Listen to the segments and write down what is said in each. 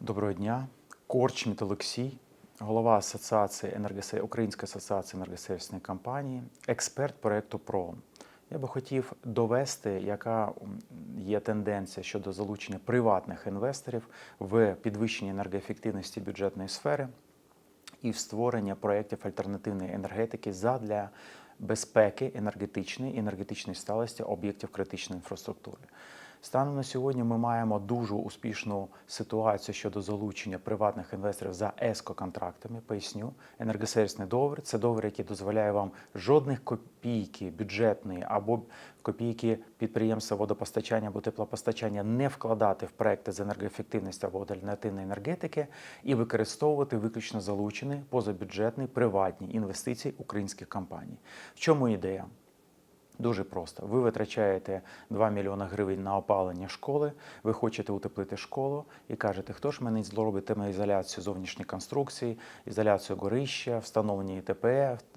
Доброго дня. Корчміт Олексій, голова Асоціації енергосе... Української асоціації енергосервісної компанії, експерт проєкту ПРООН. Я би хотів довести, яка є тенденція щодо залучення приватних інвесторів в підвищенні енергоефективності бюджетної сфери і в створення проєктів альтернативної енергетики задля безпеки енергетичної і енергетичної сталості об'єктів критичної інфраструктури. Станом на сьогодні ми маємо дуже успішну ситуацію щодо залучення приватних інвесторів за ЕСКО-контрактами. Поясню, енергосервісний договір це договір, який дозволяє вам жодних копійки бюджетної або копійки підприємства водопостачання або теплопостачання не вкладати в проекти з енергоефективності або альтернативної енергетики і використовувати виключно залучені позабюджетні приватні інвестиції українських компаній. В чому ідея? Дуже просто. Ви витрачаєте 2 мільйони гривень на опалення школи, ви хочете утеплити школу і кажете, хто ж мені зробить термоізоляцію зовнішньої конструкції, ізоляцію горища, встановлення ІТП,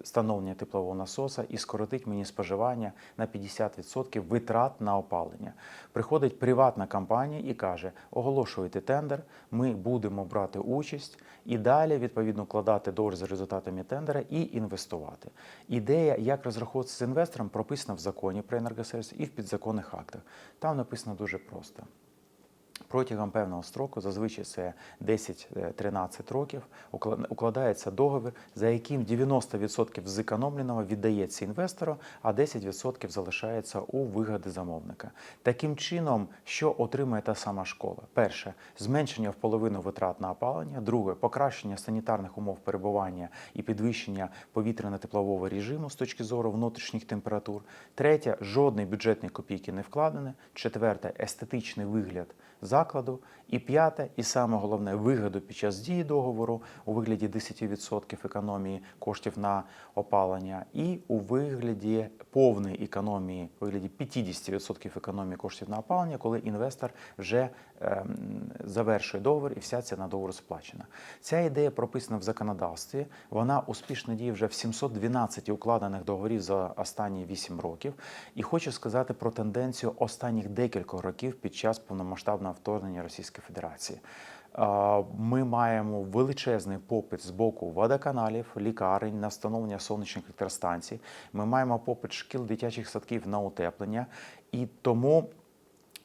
встановлення теплового насоса і скоротить мені споживання на 50% витрат на опалення. Приходить приватна компанія і каже: оголошуйте тендер, ми будемо брати участь і далі відповідно вкладати договір за результатами тендера і інвестувати. Ідея, як розраховуватися з інвестором, прописана в законі про енергосервіс і в підзаконних актах. Там написано дуже просто. Протягом певного строку, зазвичай це 10-13 років, укладається договір, за яким 90% зекономленого віддається інвестору, а 10% залишається у вигоди замовника. Таким чином, що отримує та сама школа? Перше зменшення в половину витрат на опалення. Друге покращення санітарних умов перебування і підвищення повітряно-теплового режиму з точки зору внутрішніх температур. Третє жодної бюджетної копійки не вкладене. Четверте естетичний вигляд закладу. І п'яте, і саме головне вигоду під час дії договору у вигляді 10% економії коштів на опалення, і у вигляді повної економії, у вигляді 50% економії коштів на опалення, коли інвестор вже ем, завершує договір і вся ціна договору сплачена. Ця ідея прописана в законодавстві. Вона успішно діє вже в 712 укладених договорів за останні 8 років. І хочу сказати про тенденцію останніх декількох років під час повномасштабного Російської Федерації. Ми маємо величезний попит з боку водоканалів, лікарень на встановлення сонячних електростанцій. Ми маємо попит шкіл дитячих садків на утеплення, і тому.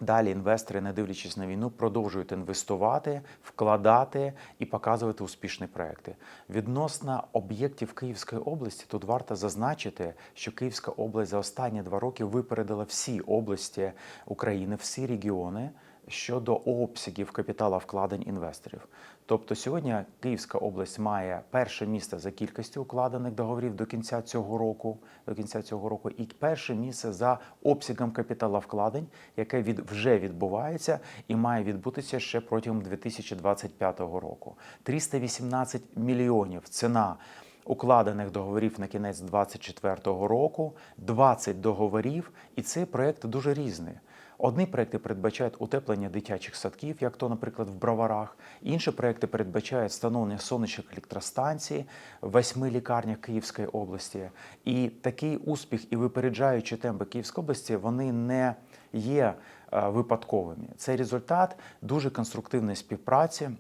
Далі інвестори, не дивлячись на війну, продовжують інвестувати, вкладати і показувати успішні проекти. Відносно об'єктів Київської області, тут варто зазначити, що Київська область за останні два роки випередила всі області України, всі регіони щодо обсягів капіталовкладень інвесторів. Тобто сьогодні Київська область має перше місце за кількістю укладених договорів до кінця цього року, до кінця цього року, і перше місце за обсягом капіталовкладень, яке від вже відбувається і має відбутися ще протягом 2025 року. 318 мільйонів ціна. Укладених договорів на кінець 2024 року, 20 договорів, і цей проект дуже різний. Одні проекти передбачають утеплення дитячих садків, як то, наприклад, в Броварах. Інші проекти передбачають встановлення сонячних електростанцій в восьми лікарнях Київської області. І такий успіх і випереджаючі темпи Київської області вони не є е, випадковими. Це результат дуже конструктивної співпраці.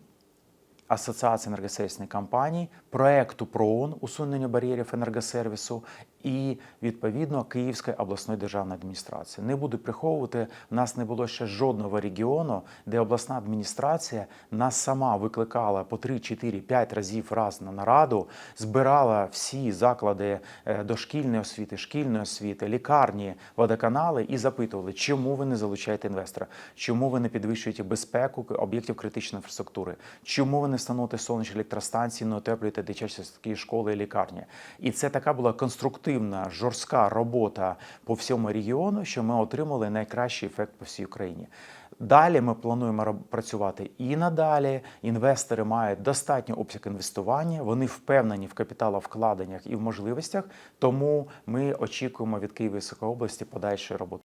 Асоціації енергосервісних компаній, проекту ПРООН усунення бар'єрів енергосервісу і відповідно Київської обласної державної адміністрації. Не буду приховувати, в нас не було ще жодного регіону, де обласна адміністрація нас сама викликала по 3, 4, 5 разів раз на нараду, збирала всі заклади е, дошкільної освіти, шкільної освіти, лікарні, водоканали і запитували, чому ви не залучаєте інвестора, чому ви не підвищуєте безпеку об'єктів критичної інфраструктури, чому ви не встановите сонячні електростанції, не утеплюєте дитячі садки, школи і лікарні. І це така була конструктивна, жорстка робота по всьому регіону, що ми отримали найкращий ефект по всій Україні. Далі ми плануємо працювати і надалі. Інвестори мають достатньо обсяг інвестування. Вони впевнені в капіталовкладеннях і в можливостях. Тому ми очікуємо від Києва області подальшої роботи.